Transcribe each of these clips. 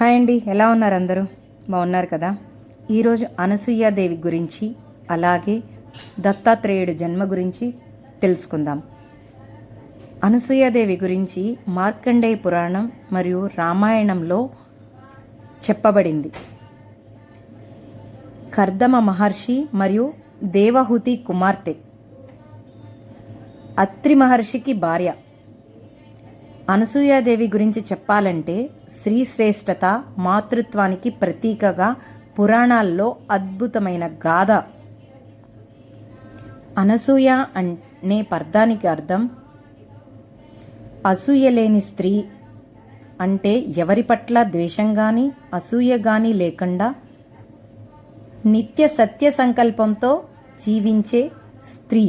Hi అండి ఎలా ఉన్నారు అందరూ? బాగున్నారు కదా? ఈరోజు అనసూయాదేవి గురించి అలాగే దత్తాత్రేయుడు జన్మ గురించి తెలుసుకుందాం. అనసూయాదేవి గురించి మార్కండేయ పురాణం మరియు రామాయణంలో చెప్పబడింది. కర్దమ మహర్షి మరియు దేవహూతి కుమార్తె. అత్రి మహర్షికి భార్య. అనసూయాదేవి గురించి చెప్పాలంటే స్త్రీ శ్రేష్టత మాతృత్వానికి ప్రతీకగా పురాణాల్లో అద్భుతమైన గాథ. అనసూయ అనే పర్దానికి అర్థం అసూయ లేని స్త్రీ అంటే ఎవరి పట్ల ద్వేషం కానీ అసూయ కానీ లేకుండా నిత్య సత్య సంకల్పంతో జీవించే స్త్రీ.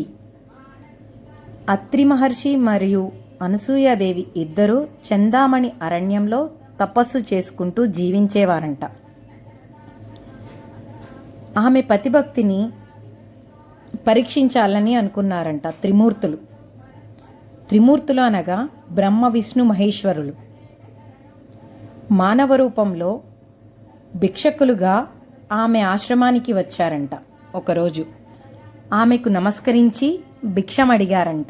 అత్రి మహర్షి మరియు అనసూయాదేవి ఇద్దరూ చందామణి అరణ్యంలో తపస్సు చేసుకుంటూ జీవించేవారంట. ఆమె పతిభక్తిని పరీక్షించాలని అనుకున్నారంట త్రిమూర్తులు. త్రిమూర్తులు అనగా బ్రహ్మ విష్ణు మహేశ్వరులు. మానవ రూపంలో భిక్షకులుగా ఆమె ఆశ్రమానికి వచ్చారంట ఒకరోజు. ఆమెకు నమస్కరించి భిక్షమడిగారంట.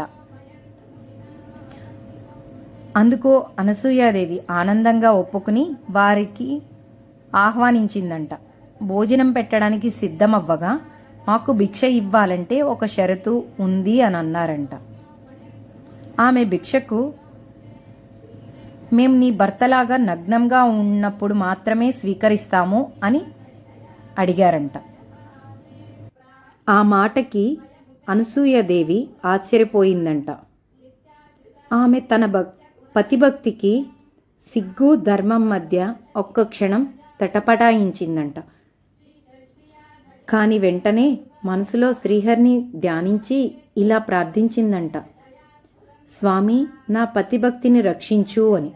అందుకు అనసూయాదేవి ఆనందంగా ఒప్పుకుని వారికి ఆహ్వానించిందంట. భోజనం పెట్టడానికి సిద్ధమవ్వగా మాకు భిక్ష ఇవ్వాలంటే ఒక షరతు ఉంది అని అన్నారంట ఆమె భిక్షకు మేము నీ భర్తలాగా నగ్నంగా ఉన్నప్పుడు మాత్రమే స్వీకరిస్తాము అని అడిగారంట. ఆ మాటకి అనసూయదేవి ఆశ్చర్యపోయిందంట. ఆమె తన భక్ పతిభక్తికి సిగ్గు ధర్మం మధ్య ఒక్క క్షణం తటపటాయించిందంట. కాని వెంటనే మనసులో శ్రీహరిని ధ్యానించి ఇలా ప్రార్థించిందంట. స్వామి నా పతిభక్తిని రక్షించు అని.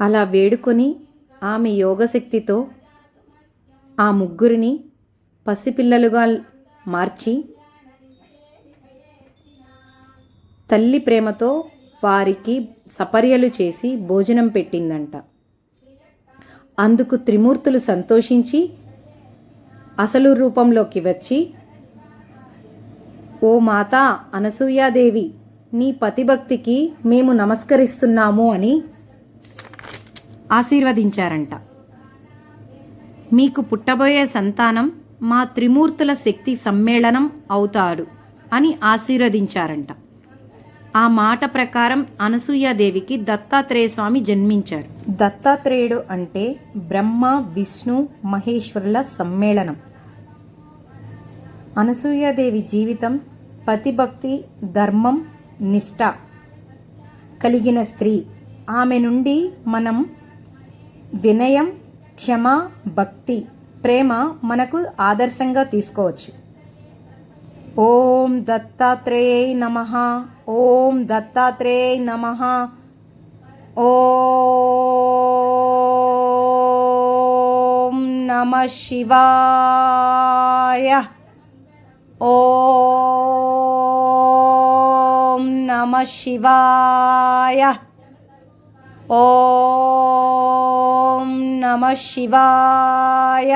అలా వేడుకొని ఆమె యోగశక్తితో ఆ ముగ్గురిని పసిపిల్లలుగా మార్చి తల్లి ప్రేమతో వారికి సపర్యలు చేసి భోజనం పెట్టిందంట. అందుకు త్రిమూర్తులు సంతోషించి అసలు రూపంలోకి వచ్చి ఓ మాత అనసూయాదేవి నీ పతిభక్తికి మేము నమస్కరిస్తున్నాము అని ఆశీర్వదించారంట. మీకు పుట్టబోయే సంతానం మా త్రిమూర్తుల శక్తి సమ్మేళనం అవుతాడు అని ఆశీర్వదించారంట. ఆ మాట ప్రకారం అనసూయాదేవికి దత్తాత్రేయ స్వామి జన్మించారు. దత్తాత్రేయుడు అంటే బ్రహ్మ విష్ణు మహేశ్వరుల సమ్మేళనం. అనసూయాదేవి జీవితం పతిభక్తి ధర్మం నిష్ఠ కలిగిన స్త్రీ. ఆమె నుండి మనం వినయం క్షమ భక్తి ప్రేమ మనకు ఆదర్శంగా తీసుకోవచ్చు. ఓం దత్తాత్రేయ నమ ఓం దత్తాత్రేయ నమ ఓం నమ శివాయ ఓం నమ శివాయ ఓం నమ శివాయ